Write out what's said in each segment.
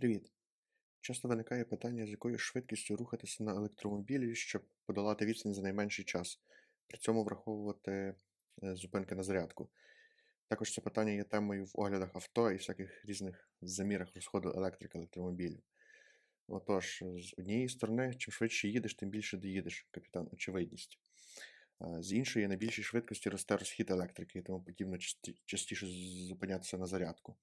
Привіт! Часто виникає питання, з якою швидкістю рухатися на електромобілі, щоб подолати відстань за найменший час, при цьому враховувати е, зупинки на зарядку. Також це питання є темою в оглядах авто і всяких різних замірах розходу електрики електромобілів. Отож, з однієї сторони, чим швидше їдеш, тим більше доїдеш, капітан, очевидність. З іншої, на більшій швидкості росте розхід електрики, тому потрібно частіше зупинятися на зарядку.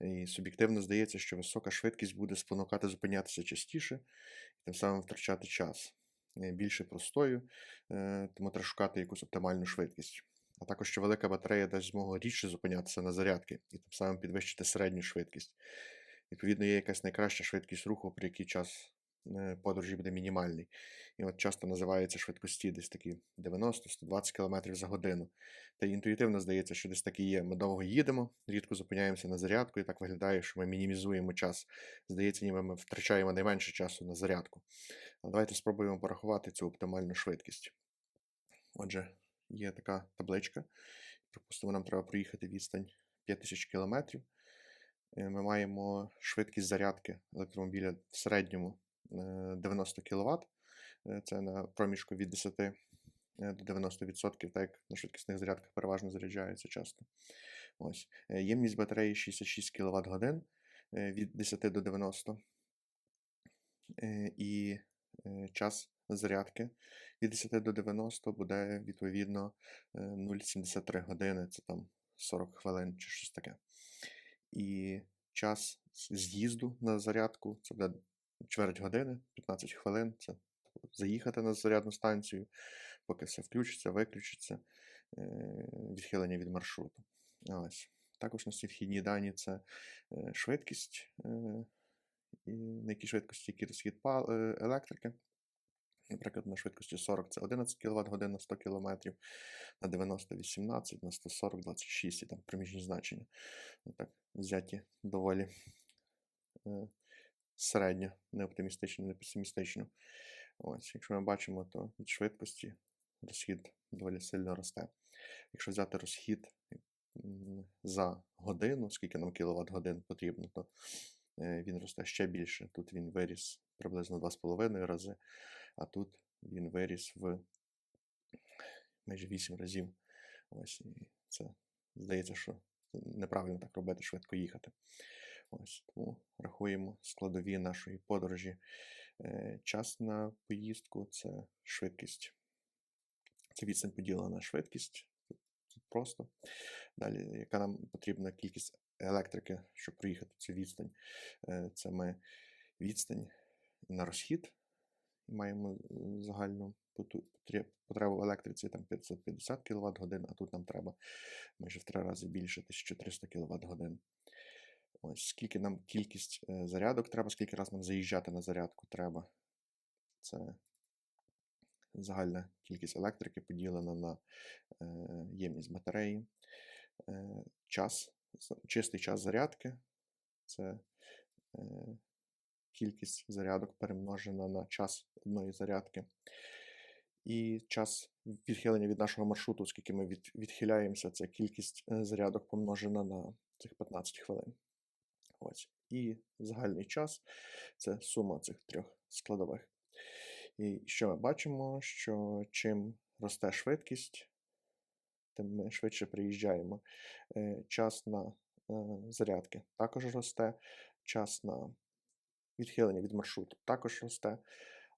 І суб'єктивно здається, що висока швидкість буде спонукати зупинятися частіше і тим самим втрачати час. Е, Більше простою, е, тому треба шукати якусь оптимальну швидкість. А також що велика батарея дасть змогу рідше зупинятися на зарядки і тим самим підвищити середню швидкість. Відповідно, є якась найкраща швидкість руху, при який час подорожі буде мінімальний. І от часто називаються швидкості десь такі 90-120 км за годину. Та інтуїтивно здається, що десь так і є. Ми довго їдемо, рідко зупиняємося на зарядку, і так виглядає, що ми мінімізуємо час. Здається, ніби ми втрачаємо найменше часу на зарядку. Але давайте спробуємо порахувати цю оптимальну швидкість. Отже, є така табличка. Припустимо, нам треба проїхати відстань 5000 км. Ми маємо швидкість зарядки електромобіля в середньому е, 90 кВт. Це на проміжку від 10 е, до 90%, так як на швидкісних зарядках переважно заряджається часто. Ось. Е, Ємність батареї 66 кВт годин від 10 до 90. Е, І е, час зарядки від 10 до 90 буде відповідно е, 0,73 години, це там 40 хвилин чи щось таке. І час з'їзду на зарядку це буде чверть години, 15 хвилин. Це заїхати на зарядну станцію, поки все включиться, виключиться, е, відхилення від маршруту. Ось. Також нас є вхідні дані це е, швидкість, е, на якій швидкості який розхід електрики. Наприклад, на швидкості 40 це 11 кВт годин на 100 км, на 90 18, на 140 26 і там проміжні значення. Так, взяті доволі середньо, не оптимістично, не песимістично. Ось, якщо ми бачимо, то від швидкості розхід доволі сильно росте. Якщо взяти розхід за годину, скільки нам кіловат годин потрібно, то е, він росте ще більше. Тут він виріс приблизно 2,5 рази, а тут він виріс в майже 8 разів. Ось, і це здається, що неправильно так робити, швидко їхати. Ось, тому рахуємо складові нашої подорожі. Е, Час на поїздку це швидкість. Це відстань поділена на швидкість. Тут просто. Далі, яка нам потрібна кількість електрики, щоб проїхати цю відстань. Е, Це ми відстань на розхід. Маємо е, загальну потребу в електриці там 550 кВт годин, а тут нам треба майже в три рази більше 1300 кВт годин. Ось скільки нам кількість е, зарядок треба, скільки раз нам заїжджати на зарядку треба. Це загальна кількість електрики поділена на е, ємність батареї. Е, час, чистий час зарядки це кількість зарядок перемножена на час одної зарядки. І час відхилення від нашого маршруту, оскільки ми від, відхиляємося, це кількість зарядок помножена на цих 15 хвилин. Ось. І загальний час це сума цих трьох складових. І що ми бачимо, що чим росте швидкість, тим ми швидше приїжджаємо. Е, Час на е, зарядки також росте, час на відхилення від маршруту також росте,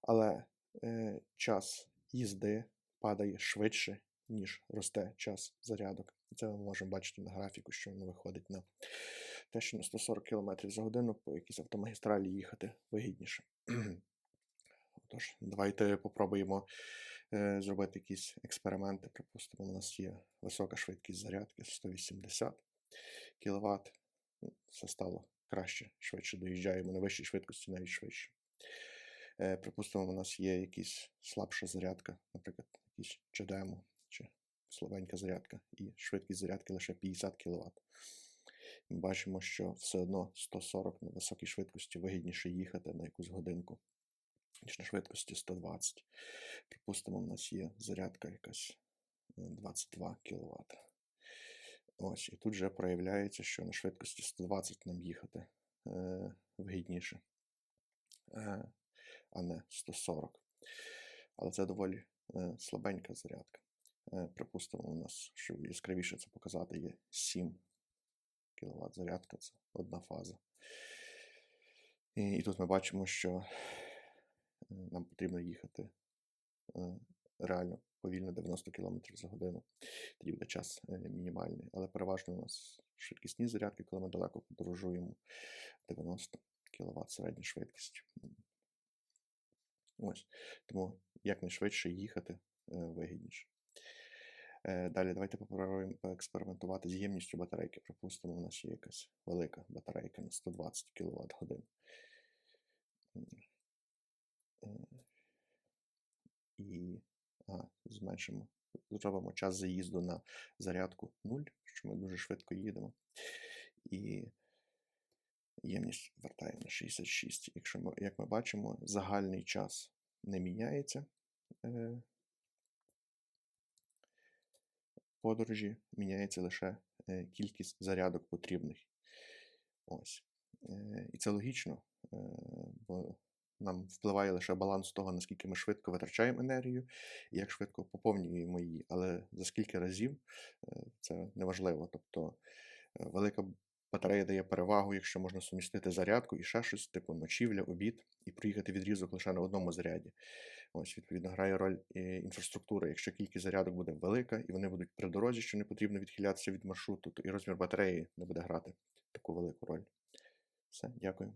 але е, час їзди падає швидше, ніж росте час зарядок. Це ми можемо бачити на графіку, що воно виходить на те, що на 140 км за годину по якійсь автомагістралі їхати вигідніше. Тож, давайте попробуємо е, зробити якісь експерименти. Припустимо, у нас є висока швидкість зарядки 180 кВт. Все стало краще, швидше доїжджаємо на вищій швидкості, навіть швидше. Е, припустимо, у нас є якась слабша зарядка, наприклад, якийсь чадемо чи слабенька зарядка, і швидкість зарядки лише 50 кВт. Ми бачимо, що все одно 140 на високій швидкості вигідніше їхати на якусь годинку, ніж на швидкості 120. Припустимо, у нас є зарядка якась е, 22 кВт. Ось, і тут вже проявляється, що на швидкості 120 нам їхати е, вигідніше, е, а не 140. Але це доволі е, слабенька зарядка. Е, Припустимо, у нас, щоб яскравіше це показати, є 7 кВт зарядка, це одна фаза. І, і тут ми бачимо, що е, нам потрібно їхати е, реально повільно 90 км за годину. Тоді буде час е, мінімальний. Але переважно у нас швидкісні зарядки, коли ми далеко подорожуємо 90 кВт середня швидкість. Ось. Тому якнайшвидше їхати вигідніше. Е, Далі давайте попробуємо поекспериментувати з ємністю батарейки. Припустимо, у нас є якась велика батарейка на 120 кВт годин. І а, зменшимо, зробимо час заїзду на зарядку 0, що ми дуже швидко їдемо. І ємність вертаємо на 66. Якщо ми, як ми бачимо, загальний час не міняється. Е, подорожі міняється лише е, кількість зарядок потрібних. Ось. Е, І це логічно, е, бо нам впливає лише баланс того, наскільки ми швидко витрачаємо енергію і як швидко поповнюємо її. Але за скільки разів це неважливо. Тобто велика батарея дає перевагу, якщо можна сумістити зарядку і ще щось, типу ночівля, обід, і проїхати відрізок лише на одному заряді. Ось, відповідно, грає роль інфраструктури. інфраструктура. Якщо кількість зарядок буде велика, і вони будуть при дорозі, що не потрібно відхилятися від маршруту, то і розмір батареї не буде грати таку велику роль. Все, дякую.